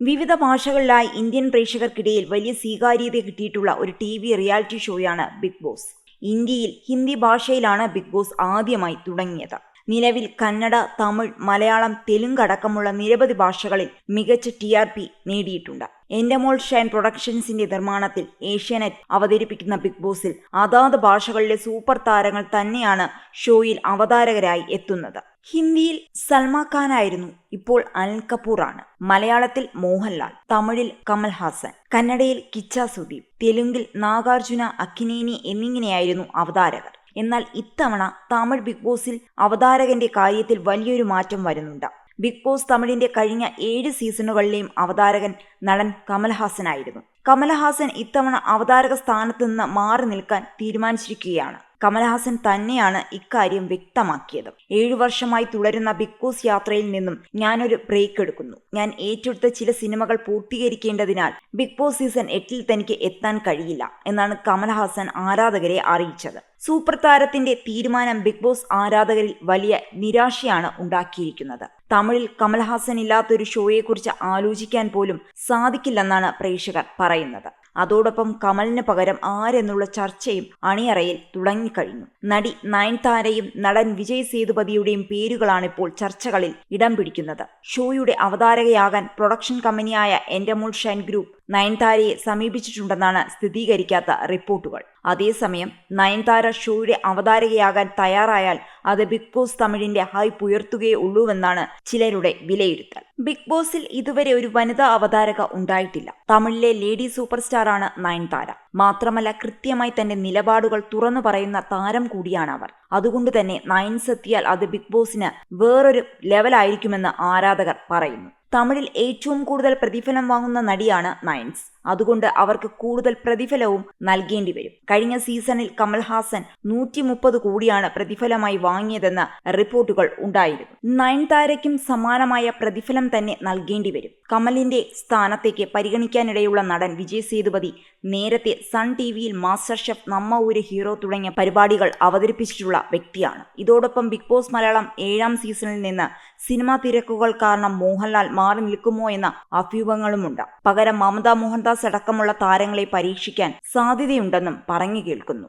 വിവിധ ഭാഷകളിലായി ഇന്ത്യൻ പ്രേക്ഷകർക്കിടയിൽ വലിയ സ്വീകാര്യത കിട്ടിയിട്ടുള്ള ഒരു ടി വി റിയാലിറ്റി ഷോയാണ് ബിഗ് ബോസ്. ഇന്ത്യയിൽ ഹിന്ദി ഭാഷയിലാണ് ബിഗ് ബോസ് ആദ്യമായി തുടങ്ങിയത്. നിലവിൽ കന്നഡ തമിഴ് മലയാളം തെലുങ്ക് അടക്കമുള്ള നിരവധി ഭാഷകളിൽ മികച്ച ടി ആർ പി നേടിയിട്ടുണ്ട്. എന്റെ മോൾ ഷൈൻ പ്രൊഡക്ഷൻസിന്റെ നിർമ്മാണത്തിൽ ഏഷ്യാനെറ്റ് അവതരിപ്പിക്കുന്ന ബിഗ് ബോസിൽ അതാത് ഭാഷകളിലെ സൂപ്പർ താരങ്ങൾ തന്നെയാണ് ഷോയിൽ അവതാരകരായി എത്തുന്നത്. ഹിന്ദിയിൽ സൽമാ ഖാനായിരുന്നു ഇപ്പോൾ അനിൽ കപൂർ ആണ് മലയാളത്തിൽ മോഹൻലാൽ തമിഴിൽ കമൽ ഹാസൻ കന്നഡയിൽ കിച്ച സുദീപ് തെലുങ്കിൽ നാഗാർജുന അക്കിനേനി എന്നിങ്ങനെയായിരുന്നു അവതാരകർ. എന്നാൽ ഇത്തവണ തമിഴ് ബിഗ് ബോസിൽ അവതാരകന്റെ കാര്യത്തിൽ വലിയൊരു മാറ്റം വരുന്നുണ്ട്. ബിഗ് ബോസ് തമിഴിന്റെ കഴിഞ്ഞ ഏഴ് സീസണുകളിലെയും അവതാരകൻ നടൻ കമൽഹാസനായിരുന്നു കമൽഹാസൻ ഇത്തവണ അവതാരക സ്ഥാനത്ത് നിന്ന് മാറി നിൽക്കാൻ തീരുമാനിച്ചിരിക്കുകയാണ്. കമൽഹാസൻ തന്നെയാണ് ഇക്കാര്യം വ്യക്തമാക്കിയത്. ഏഴു വർഷമായി തുടരുന്ന ബിഗ് ബോസ് യാത്രയിൽ നിന്നും ഞാനൊരു ബ്രേക്ക് എടുക്കുന്നു. ഞാൻ ഏറ്റെടുത്ത ചില സിനിമകൾ പൂർത്തീകരിക്കേണ്ടതിനാൽ ബിഗ് ബോസ് സീസൺ എട്ടിൽ തനിക്ക് എത്താൻ കഴിയില്ല എന്നാണ് കമൽഹാസൻ ആരാധകരെ അറിയിച്ചത്. സൂപ്പർ താരത്തിന്റെ തീരുമാനം ബിഗ് ബോസ് ആരാധകരിൽ വലിയ നിരാശയാണ് ഉണ്ടാക്കിയിരിക്കുന്നത്. തമിഴിൽ കമൽഹാസൻ ഇല്ലാത്തൊരു ഷോയെക്കുറിച്ച് ആലോചിക്കാൻ പോലും സാധിക്കില്ലെന്നാണ് പ്രേക്ഷകർ പറയുന്നത്. അതോടൊപ്പം കമലിന് പകരം ആരെന്നുള്ള ചർച്ചയും അണിയറയിൽ തുടങ്ങിക്കഴിഞ്ഞു. നടി നയൻതാരയും നടൻ വിജയ് സേതുപതിയുടെയും പേരുകളാണിപ്പോൾ ചർച്ചകളിൽ ഇടം പിടിക്കുന്നത്. ഷോയുടെ അവതാരകയാകാൻ പ്രൊഡക്ഷൻ കമ്പനിയായ എൻഡമോൾ ഷൈൻ ഗ്രൂപ്പ് നയൻതാരയെ സമീപിച്ചിട്ടുണ്ടെന്നാണ് സ്ഥിരീകരിക്കാത്ത റിപ്പോർട്ടുകൾ. അതേസമയം നയൻതാര ഷോയുടെ അവതാരകയാകാൻ തയ്യാറായാൽ അത് ബിഗ് ബോസ് തമിഴിന്റെ ഹൈപ്പ് ഉയർത്തുകയേ ഉള്ളൂവെന്നാണ് ചിലരുടെ വിലയിരുത്തൽ. ബിഗ് ബോസിൽ ഇതുവരെ ഒരു വനിതാ അവതാരക ഉണ്ടായിട്ടില്ല. തമിഴിലെ ലേഡി സൂപ്പർ സ്റ്റാറാണ് നയൻതാര. മാത്രമല്ല കൃത്യമായി തന്റെ നിലപാടുകൾ തുറന്നു പറയുന്ന താരം കൂടിയാണ് അവർ. അതുകൊണ്ട് തന്നെ നയൻസ് എത്തിയാൽ അത് ബിഗ് ബോസിന് വേറൊരു ലെവലായിരിക്കുമെന്ന് ആരാധകർ പറയുന്നു. തമിഴിൽ ഏറ്റവും കൂടുതൽ പ്രതിഫലം വാങ്ങുന്ന നടിയാണ് നയൻസ്. അതുകൊണ്ട് അവർക്ക് കൂടുതൽ പ്രതിഫലവും നൽകേണ്ടി വരും. കഴിഞ്ഞ സീസണിൽ കമൽഹാസൻ നൂറ്റി മുപ്പത് കോടിയാണ് പ്രതിഫലമായി വാങ്ങിയതെന്ന് റിപ്പോർട്ടുകൾ ഉണ്ടായിരുന്നു. നയൻതാരയ്ക്കും സമാനമായ പ്രതിഫലം തന്നെ നൽകേണ്ടി വരും. കമലിന്റെ സ്ഥാനത്തേക്ക് പരിഗണിക്കാനിടയുള്ള നടൻ വിജയ് സേതുപതി നേരത്തെ സൺ ടി വിയിൽ മാസ്റ്റർ ഷെഫ് നമ്മ ഒരു ഹീറോ തുടങ്ങിയ പരിപാടികൾ അവതരിപ്പിച്ചിട്ടുള്ള വ്യക്തിയാണ്. ഇതോടൊപ്പം ബിഗ് ബോസ് മലയാളം ഏഴാം സീസണിൽ നിന്ന് സിനിമാ തിരക്കുകൾ കാരണം മോഹൻലാൽ മാറി നിൽക്കുമോ എന്ന അഭ്യൂഹങ്ങളുമുണ്ട്. പകരം മമതാ മോഹൻദാസ് അടക്കമുള്ള താരങ്ങളെ പരീക്ഷിക്കാൻ സാധ്യതയുണ്ടെന്നും പറഞ്ഞു കേൾക്കുന്നു.